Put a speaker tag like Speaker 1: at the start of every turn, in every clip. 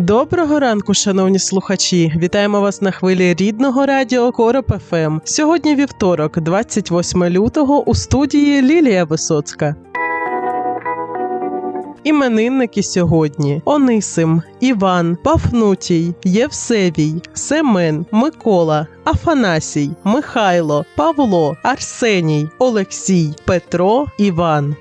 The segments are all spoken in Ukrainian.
Speaker 1: Доброго ранку, шановні слухачі! Вітаємо вас на хвилі рідного радіо Короб ФМ. Сьогодні вівторок, 28 лютого, у студії Лілія Висоцька. Іменинники сьогодні: Онисим, Іван, Пафнутій, Євсевій, Семен, Микола, Афанасій, Михайло, Павло, Арсеній, Олексій, Петро, Іван.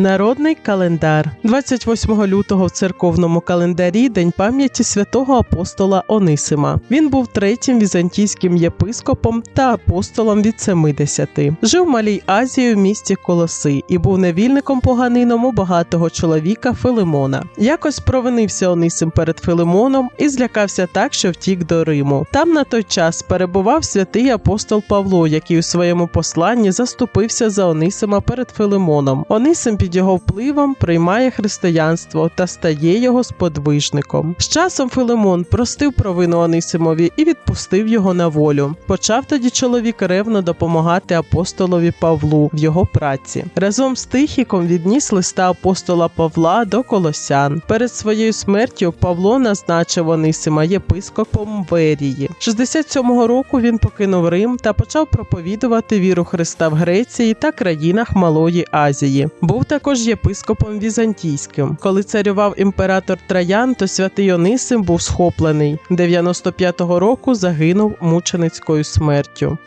Speaker 1: Народний календар 28 лютого в церковному календарі День пам'яті святого апостола Онисима. Він був третім візантійським єпископом та апостолом від 70. Жив в Малій Азії в місті Колоси і був невільником поганином у багатого чоловіка Филимона. Якось провинився Онисим перед Филимоном і злякався так, що втік до Риму. Там на той час перебував святий апостол Павло, який у своєму посланні заступився за Онисима перед Филимоном. Онисим під його впливом приймає християнство та стає його сподвижником. З часом Филимон простив провину Онисимові і відпустив його на волю. Почав тоді чоловік ревно допомагати апостолові Павлу в його праці. Разом з Тихіком відніс листа апостола Павла до Колосян. Перед своєю смертю Павло назначив Онисима єпископом Верії. 67-го року він покинув Рим та почав проповідувати віру Христа в Греції та країнах Малої Азії. Був також єпископом візантійським. Коли царював імператор Траян, то святий Онисим був схоплений. 95-го року загинув мученицькою смертю.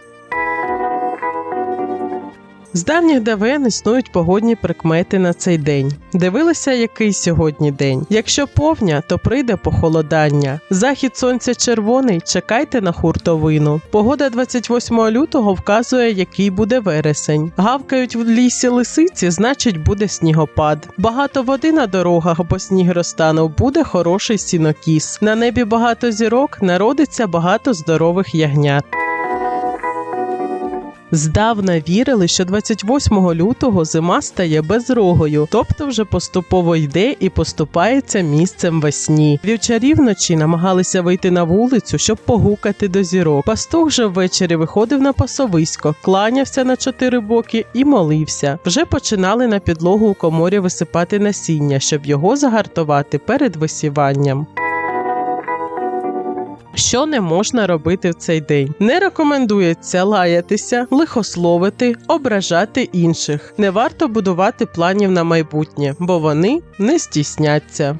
Speaker 1: З давніх давен існують погодні прикмети на цей день. Дивилися, який сьогодні день. Якщо повня, то прийде похолодання. Захід сонця червоний, чекайте на хуртовину. Погода 28 лютого вказує, який буде вересень. Гавкають в лісі лисиці, значить буде снігопад. Багато води на дорогах, бо сніг розтанув, буде хороший сінокіс. На небі багато зірок, народиться багато здорових ягнят. Здавна вірили, що 28 лютого зима стає безрогою, тобто вже поступово йде і поступається місцем весні. Вівчарі вночі намагалися вийти на вулицю, щоб погукати до зірок. Пастух же ввечері виходив на пасовисько, кланявся на чотири боки і молився. Вже починали на підлогу у коморі висипати насіння, щоб його загартувати перед висіванням. Що не можна робити в цей день? Не рекомендується лаятися, лихословити, ображати інших. Не варто будувати планів на майбутнє, бо вони не стісняться.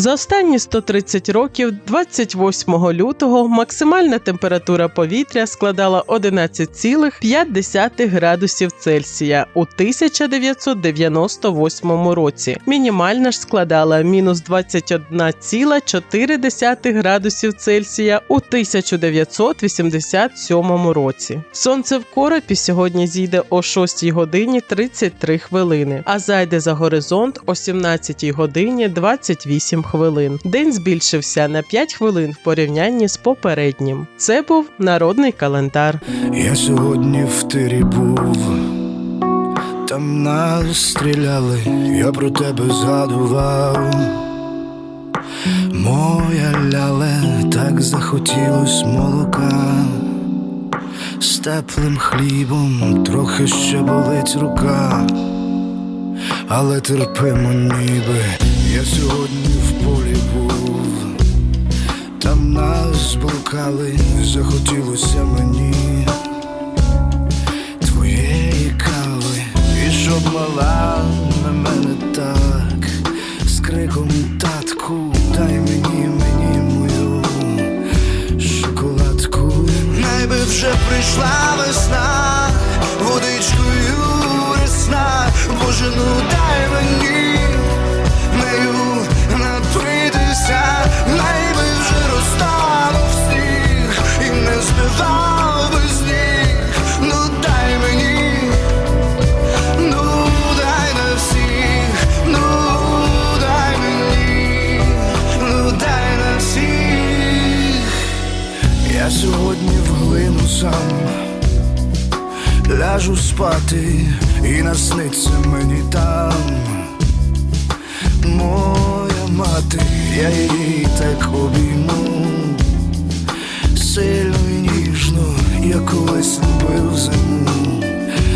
Speaker 1: За останні 130 років, 28 лютого, максимальна температура повітря складала 11,5 градусів Цельсія у 1998 році. Мінімальна ж складала мінус 21,4 градусів Цельсія у 1987 році. Сонце в коропі сьогодні зійде о 6 годині 33 хвилини, а зайде за горизонт о 17 годині 28 хвилин. День збільшився на 5 хвилин в порівнянні з попереднім. Це був народний календар.
Speaker 2: Я сьогодні в тирі був, там нас стріляли, я про тебе згадував. Моя ляле, так захотілось молока, з теплим хлібом трохи ще болить рука, але терпимо ніби, я сьогодні в полі був, там нас блукали, захотілося мені. Твоєї кави, і щоб мала на мене так, з криком татку, дай мені, мені мою шоколадку. Найби вже прийшла весна, водичкою ресна, Боже, ну дай Я сьогодні вглину сам, ляжу спати і насниться мені там, моя мати, я її так обійму, сильно і ніжно, я колись любив зиму,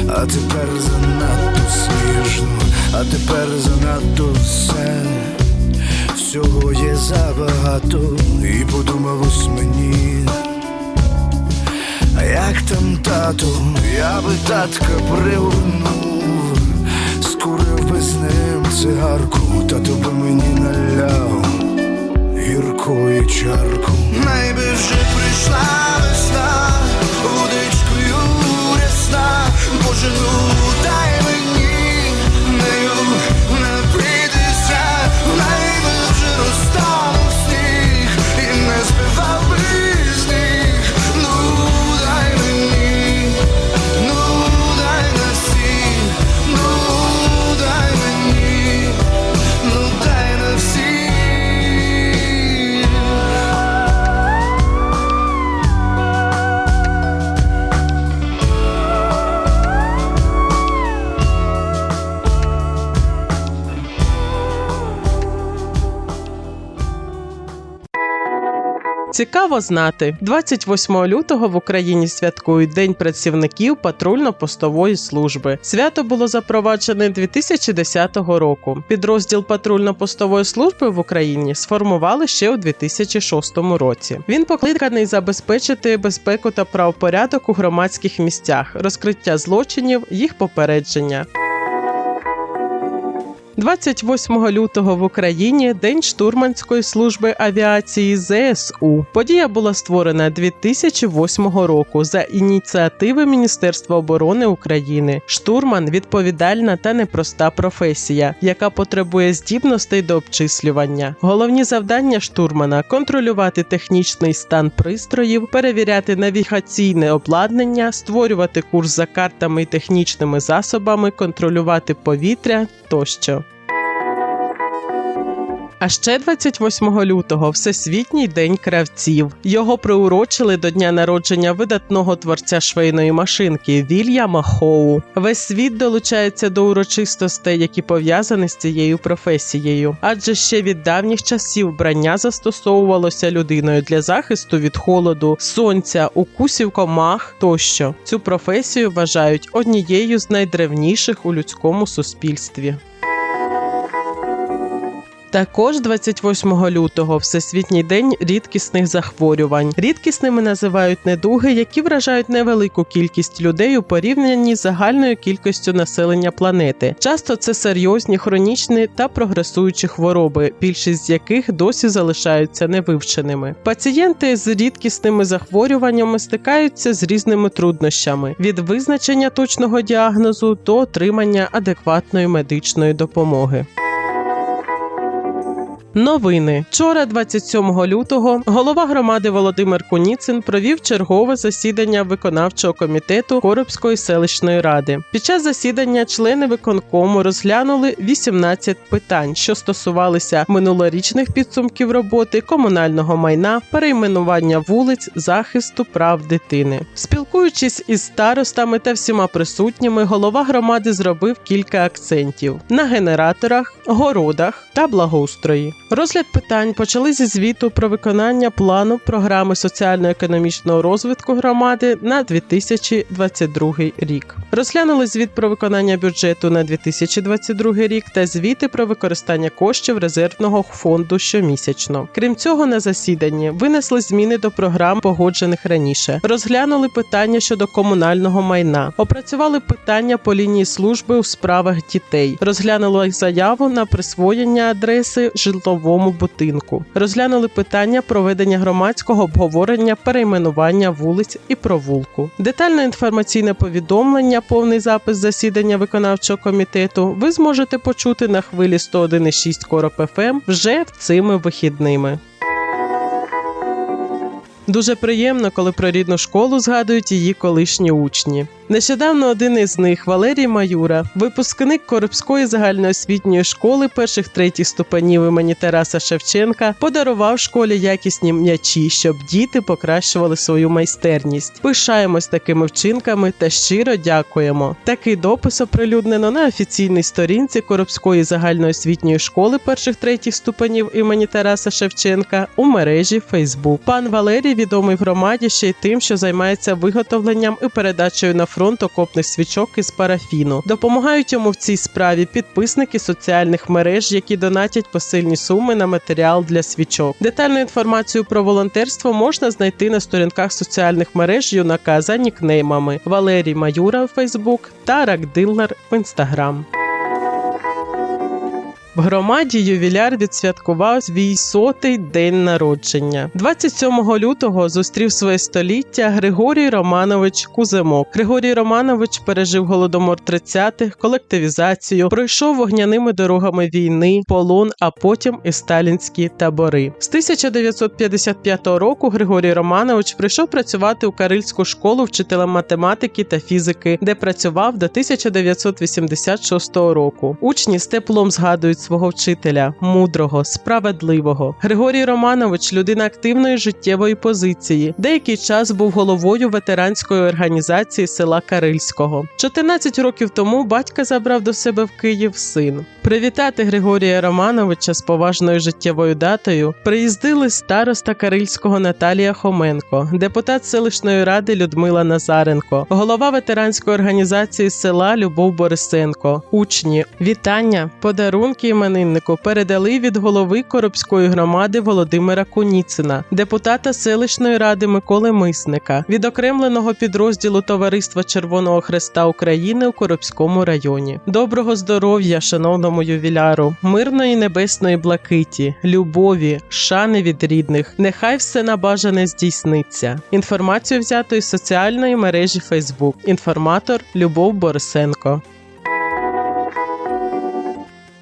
Speaker 2: а тепер занадто сніжно, а тепер занадто все. Всього є забагато, і подумав ось мені. Як там тату, я би татка пригорнув, скурив би з ним цигарку, тато би мені наляв гіркої чарку. Найби вже прийшла весна,
Speaker 1: Цікаво знати, 28 лютого в Україні святкують День працівників патрульно-постової служби. Свято було запроваджене 2010 року. Підрозділ патрульно-постової служби в Україні сформували ще у 2006 році. Він покликаний забезпечити безпеку та правопорядок у громадських місцях, розкриття злочинів, їх попередження. 28 лютого в Україні День штурманської служби авіації ЗСУ. Подія була створена 2008 року за ініціативи Міністерства оборони України. Штурман відповідальна та непроста професія, яка потребує здібностей до обчислювання. Головні завдання штурмана контролювати технічний стан пристроїв, перевіряти навігаційне обладнання, створювати курс за картами і технічними засобами, контролювати повітря тощо. А ще 28 лютого Всесвітній день кравців. Його приурочили до дня народження видатного творця швейної машинки Вільяма Хоу. Весь світ долучається до урочистостей, які пов'язані з цією професією, адже ще від давніх часів вбрання застосовувалося людиною для захисту від холоду, сонця, укусів комах тощо. Цю професію вважають однією з найдревніших у людському суспільстві. Також 28 лютого Всесвітній день рідкісних захворювань. Рідкісними називають недуги, які вражають невелику кількість людей у порівнянні з загальною кількістю населення планети. Часто це серйозні хронічні та прогресуючі хвороби, більшість з яких досі залишаються невивченими. Пацієнти з рідкісними захворюваннями стикаються з різними труднощами від визначення точного діагнозу до отримання адекватної медичної допомоги. Новини вчора, 27 лютого, голова громади Володимир Куніцин провів чергове засідання виконавчого комітету Коробської селищної ради. Під час засідання члени виконкому розглянули 18 питань, що стосувалися минулорічних підсумків роботи, комунального майна, перейменування вулиць, захисту прав дитини. Спілкуючись із старостами та всіма присутніми, голова громади зробив кілька акцентів на генераторах, городах та благоустрої. Розгляд питань почали зі звіту про виконання плану програми соціально-економічного розвитку громади на 2022 рік. Розглянули звіт про виконання бюджету на 2022 рік та звіти про використання коштів резервного фонду щомісячно. Крім цього, на засіданні винесли зміни до програм, погоджених раніше. Розглянули питання щодо комунального майна, опрацювали питання по лінії служби у справах дітей. Розглянули заяву на присвоєння адреси житловому будинку. Розглянули питання проведення громадського обговорення перейменування вулиць і провулку. Детальне інформаційне повідомлення, повний запис засідання виконавчого комітету ви зможете почути на хвилі 101,6 Короб ФМ вже цими вихідними. Дуже приємно, коли про рідну школу згадують її колишні учні. Нещодавно один із них, Валерій Маюра, випускник Коробської загальноосвітньої школи перших третіх ступенів імені Тараса Шевченка, подарував школі якісні м'ячі, щоб діти покращували свою майстерність. Пишаємось такими вчинками та щиро дякуємо. Такий допис оприлюднено на офіційній сторінці Коробської загальноосвітньої школи перших третіх ступенів імені Тараса Шевченка у мережі Facebook. Пан Валерій відомий громаді ще й тим, що займається виготовленням і передачею на фронт окопних свічок із парафіну. Допомагають йому в цій справі підписники соціальних мереж, які донатять посильні суми на матеріал для свічок. Детальну інформацію про волонтерство можна знайти на сторінках соціальних мереж юнака за нікнеймами Валерій Маюра в Фейсбук та Ракдилнер в Інстаграм. В громаді ювіляр відсвяткував свій сотий день народження. 27 лютого зустрів своє століття Григорій Романович Куземок. Григорій Романович пережив голодомор 30-х, колективізацію, пройшов вогняними дорогами війни, полон, а потім і сталінські табори. З 1955 року Григорій Романович прийшов працювати у Карильську школу вчителем математики та фізики, де працював до 1986 року. Учні з теплом згадують свого вчителя, мудрого, справедливого. Григорій Романович людина активної життєвої позиції. Деякий час був головою ветеранської організації села Карильського. 14 років тому батька забрав до себе в Київ син. Привітати Григорія Романовича з поважною життєвою датою приїздили староста Карильського Наталія Хоменко, депутат селищної ради Людмила Назаренко, голова ветеранської організації села Любов Борисенко, учні, вітання, подарунки імениннику передали від голови Коробської громади Володимира Куніцина, депутата селищної ради Миколи Мисника, відокремленого підрозділу Товариства Червоного Хреста України у Коробському районі. Доброго здоров'я, шановному ювіляру, мирної небесної блакиті, любові, шани від рідних. Нехай все набажане здійсниться. Інформацію взято із соціальної мережі Facebook. Інформатор Любов Борисенко.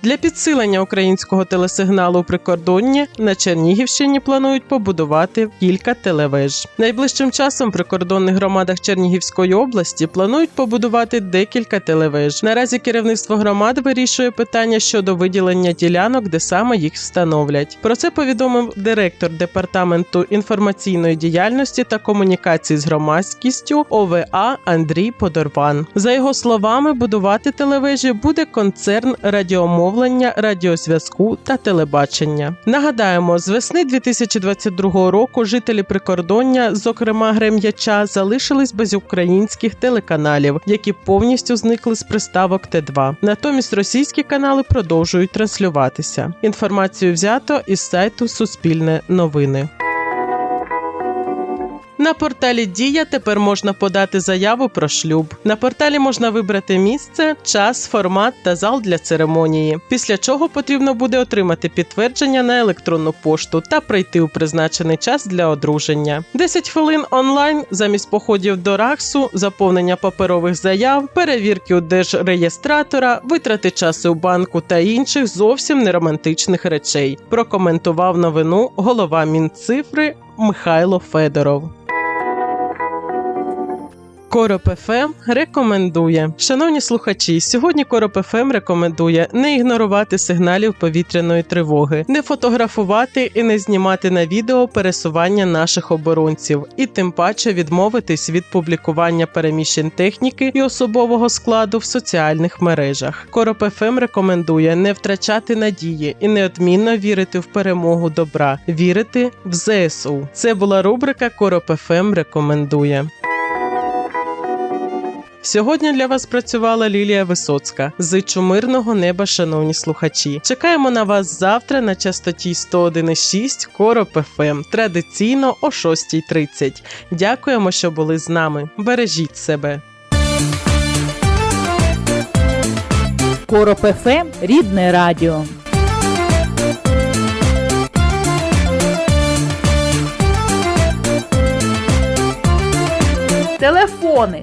Speaker 1: Для підсилення українського телесигналу у прикордонні на Чернігівщині планують побудувати кілька телевеж. Найближчим часом в прикордонних громадах Чернігівської області планують побудувати декілька телевеж. Наразі керівництво громад вирішує питання щодо виділення ділянок, де саме їх встановлять. Про це повідомив директор департаменту інформаційної діяльності та комунікації з громадськістю ОВА Андрій Подорван. За його словами, будувати телевежі буде концерн радіомов мовлення, радіозв'язку та телебачення. Нагадаємо, з весни 2022 року жителі прикордоння, зокрема Грем'яча, залишились без українських телеканалів, які повністю зникли з приставок Т2. Натомість російські канали продовжують транслюватися. Інформацію взято із сайту Суспільне новини. На порталі Дія тепер можна подати заяву про шлюб. На порталі можна вибрати місце, час, формат та зал для церемонії. Після чого потрібно буде отримати підтвердження на електронну пошту та прийти у призначений час для одруження. 10 хвилин онлайн замість походів до РАКСу, заповнення паперових заяв, перевірки у держреєстратора, витрати часу у банку та інших зовсім не романтичних речей. Прокоментував новину голова Мінцифри Михайло Федоров. Короб ФМ рекомендує. Шановні слухачі, сьогодні Короб ФМ рекомендує не ігнорувати сигналів повітряної тривоги, не фотографувати і не знімати на відео пересування наших оборонців, і тим паче відмовитись від публікування переміщень техніки і особового складу в соціальних мережах. Короб ФМ рекомендує не втрачати надії і неодмінно вірити в перемогу добра, вірити в ЗСУ. Це була рубрика Короб ФМ рекомендує. Сьогодні для вас працювала Лілія Висоцька. Зичу мирного неба, шановні слухачі. Чекаємо на вас завтра на частоті 101,6 Короб ФМ, традиційно о 6.30. Дякуємо, що були з нами. Бережіть себе.
Speaker 3: Короб ФМ – рідне радіо. Телефони